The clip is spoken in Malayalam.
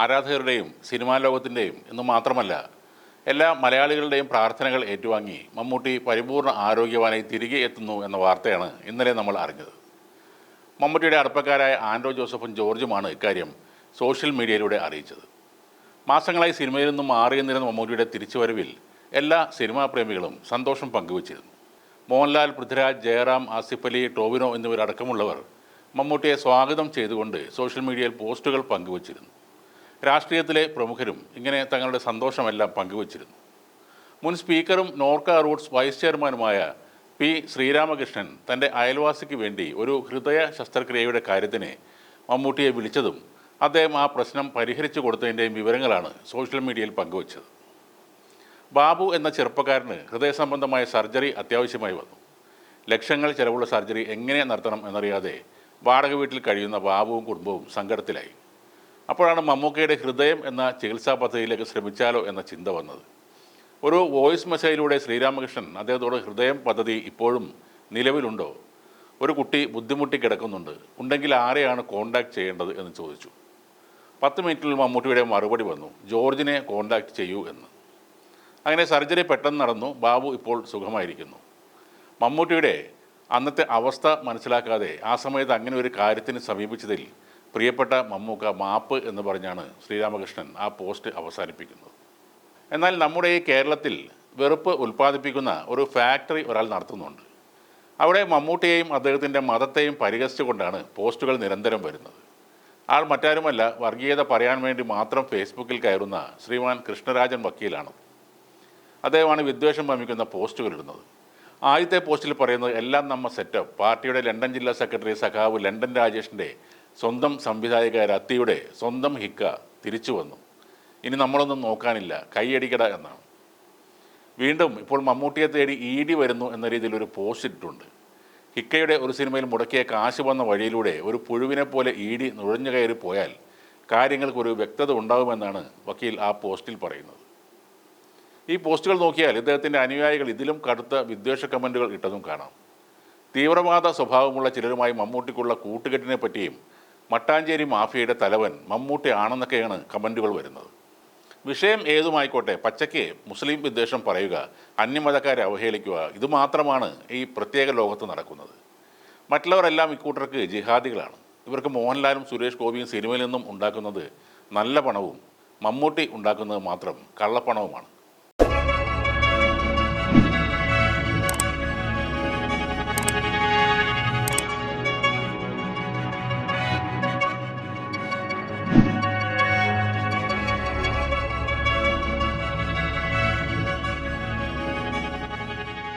ആരാധകരുടെയും സിനിമാ ലോകത്തിന്റെയും എന്ന് മാത്രമല്ല എല്ലാ മലയാളികളുടെയും പ്രാർത്ഥനകൾ ഏറ്റുവാങ്ങി മമ്മൂട്ടി പരിപൂർണ ആരോഗ്യവാനായി തിരികെ എത്തുന്നു എന്ന വാർത്തയാണ് ഇന്നലെ നമ്മൾ അറിഞ്ഞത്. മമ്മൂട്ടിയുടെ അടുപ്പക്കാരായ ആൻഡ്രോ ജോസഫും ജോർജുമാണ് ഇക്കാര്യം സോഷ്യൽ മീഡിയയിലൂടെ അറിയിച്ചത്. മാസങ്ങളായി സിനിമയിൽ നിന്നും മാറി നിന്നിരുന്ന മമ്മൂട്ടിയുടെ തിരിച്ചുവരവിൽ എല്ലാ സിനിമാ പ്രേമികളും സന്തോഷം പങ്കുവച്ചിരുന്നു. മോഹൻലാൽ പൃഥ്വിരാജ് ജയറാം ആസിഫ് അലി ടോവിനോ എന്നിവരടക്കമുള്ളവർ മമ്മൂട്ടിയെ സ്വാഗതം ചെയ്തുകൊണ്ട് സോഷ്യൽ മീഡിയയിൽ പോസ്റ്റുകൾ പങ്കുവച്ചിരുന്നു. രാഷ്ട്രീയത്തിലെ പ്രമുഖരും ഇങ്ങനെ തങ്ങളുടെ സന്തോഷമെല്ലാം പങ്കുവച്ചിരുന്നു. മുൻ സ്പീക്കറും നോർക്ക റൂട്ട്സ് വൈസ് ചെയർമാനുമായ പി ശ്രീരാമകൃഷ്ണൻ തന്റെ അയൽവാസിക്ക് വേണ്ടി ഒരു ഹൃദയ ശസ്ത്രക്രിയയുടെ കാര്യത്തിന് മമ്മൂട്ടിയെ വിളിച്ചതും അദ്ദേഹം ആ പ്രശ്നം പരിഹരിച്ചു കൊടുത്തതിന്റെയും വിവരങ്ങളാണ് സോഷ്യൽ മീഡിയയിൽ പങ്കുവച്ചത്. ബാബു എന്ന ചെറുപ്പക്കാരന് ഹൃദയ സംബന്ധമായ സർജറി അത്യാവശ്യമായി വന്നു. ലക്ഷങ്ങൾ ചിലവുള്ള സർജറി എങ്ങനെ നടത്തണം എന്നറിയാതെ വാടക വീട്ടിൽ കഴിയുന്ന ബാബുവും കുടുംബവും സങ്കടത്തിലായി. അപ്പോഴാണ് മമ്മൂക്കയുടെ ഹൃദയം എന്ന ചികിത്സാ പദ്ധതിയിലേക്ക് ശ്രമിച്ചാലോ എന്ന ചിന്ത വന്നത്. ഒരു വോയിസ് മെസ്സേജിലൂടെ ശ്രീരാമകൃഷ്ണൻ അദ്ദേഹത്തോട് ഹൃദയം പദ്ധതി ഇപ്പോഴും നിലവിലുണ്ടോ? ഒരു കുട്ടി ബുദ്ധിമുട്ടി കിടക്കുന്നുണ്ട്. ഉണ്ടെങ്കിൽ ആരെയാണ് കോണ്ടാക്ട് ചെയ്യേണ്ടത് എന്ന് ചോദിച്ചു. പത്ത് മിനിറ്റിൽ മമ്മൂട്ടിയുടെ മറുപടി വന്നു. ജോർജിനെ കോണ്ടാക്ട് ചെയ്യൂ എന്ന്. അങ്ങനെ സർജറി പെട്ടെന്ന് നടന്നു. ബാബു ഇപ്പോൾ സുഖമായിരിക്കുന്നു. മമ്മൂട്ടിയുടെ അന്നത്തെ അവസ്ഥ മനസ്സിലാക്കാതെ ആ സമയത്ത് അങ്ങനെ ഒരു കാര്യത്തിന് സമീപിച്ചതിൽ പ്രിയപ്പെട്ട മമ്മൂക്ക മാപ്പ് എന്ന് പറഞ്ഞാണ് ശ്രീരാമകൃഷ്ണൻ ആ പോസ്റ്റ് അവസാനിപ്പിക്കുന്നത്. എന്നാൽ നമ്മുടെ ഈ കേരളത്തിൽ വെറുപ്പ് ഉൽപ്പാദിപ്പിക്കുന്ന ഒരു ഫാക്ടറി ഒരാൾ നടത്തുന്നുണ്ട്. അവിടെ മമ്മൂട്ടിയെയും അദ്ദേഹത്തിന്റെ മതത്തെയും പരിഹസിച്ചുകൊണ്ടാണ് പോസ്റ്റുകൾ നിരന്തരം വരുന്നത്. ആൾ മറ്റാരുമല്ല വർഗീയത പറയാൻ വേണ്ടി മാത്രം ഫേസ്ബുക്കിൽ കയറുന്ന ശ്രീമാൻ കൃഷ്ണരാജൻ വക്കീലാണ്. അദ്ദേഹമാണ് വിദ്വേഷം വമിക്കുന്ന പോസ്റ്റുകൾ ഇടുന്നത്. ആദ്യത്തെ പോസ്റ്റിൽ പറയുന്നത് എല്ലാം നമ്മ സെറ്റപ്പ് പാർട്ടിയുടെ ലണ്ടൻ ജില്ലാ സെക്രട്ടറി സഖാവ് ലണ്ടൻ രാജേഷിന്റെ സ്വന്തം സംവിധായക രത്തിയുടെ സ്വന്തം ഹിക്ക തിരിച്ചു വന്നു. ഇനി നമ്മളൊന്നും നോക്കാനില്ല. കൈയടിക്കട എന്നാണ്. വീണ്ടും ഇപ്പോൾ മമ്മൂട്ടിയെ തേടി ഇ ഡി വരുന്നു എന്ന രീതിയിൽ ഒരു പോസ്റ്റ് ഇട്ടിട്ടുണ്ട്. ഹിക്കയുടെ ഒരു സിനിമയിൽ മുടക്കിയ കാശ് വന്ന വഴിയിലൂടെ ഒരു പുഴുവിനെ പോലെ ഇ ഡി നുഴഞ്ഞു കയറി പോയാൽ കാര്യങ്ങൾക്കൊരു വ്യക്തത ഉണ്ടാകുമെന്നാണ് വക്കീൽ ആ പോസ്റ്റിൽ പറയുന്നത്. ഈ പോസ്റ്റുകൾ നോക്കിയാൽ ഇദ്ദേഹത്തിന്റെ അനുയായികൾ ഇതിലും കടുത്ത വിദ്വേഷ കമന്റുകൾ ഇട്ടതും കാണാം. തീവ്രവാദ സ്വഭാവമുള്ള ചിലരുമായി മമ്മൂട്ടിക്കുള്ള കൂട്ടുകെട്ടിനെ പറ്റിയും മട്ടാഞ്ചേരി മാഫിയയുടെ തലവൻ മമ്മൂട്ടി ആണെന്നൊക്കെയാണ് കമന്റുകൾ വരുന്നത്. വിഷയം ഏതുമായിക്കോട്ടെ പച്ചയ്ക്ക് മുസ്ലിം വിദ്വേഷം പറയുക അന്യമതക്കാരെ അവഹേളിക്കുക ഇതുമാത്രമാണ് ഈ പ്രത്യേക ലോകത്ത് നടക്കുന്നത്. മറ്റുള്ളവരെല്ലാം ഇക്കൂട്ടർക്ക് ജിഹാദികളാണ്. ഇവർക്ക് മോഹൻലാലും സുരേഷ് ഗോപിയും സിനിമയിൽ നിന്നും ഉണ്ടാക്കുന്നത് നല്ല പണവും മമ്മൂട്ടി ഉണ്ടാക്കുന്നത് മാത്രം കള്ളപ്പണവുമാണ്.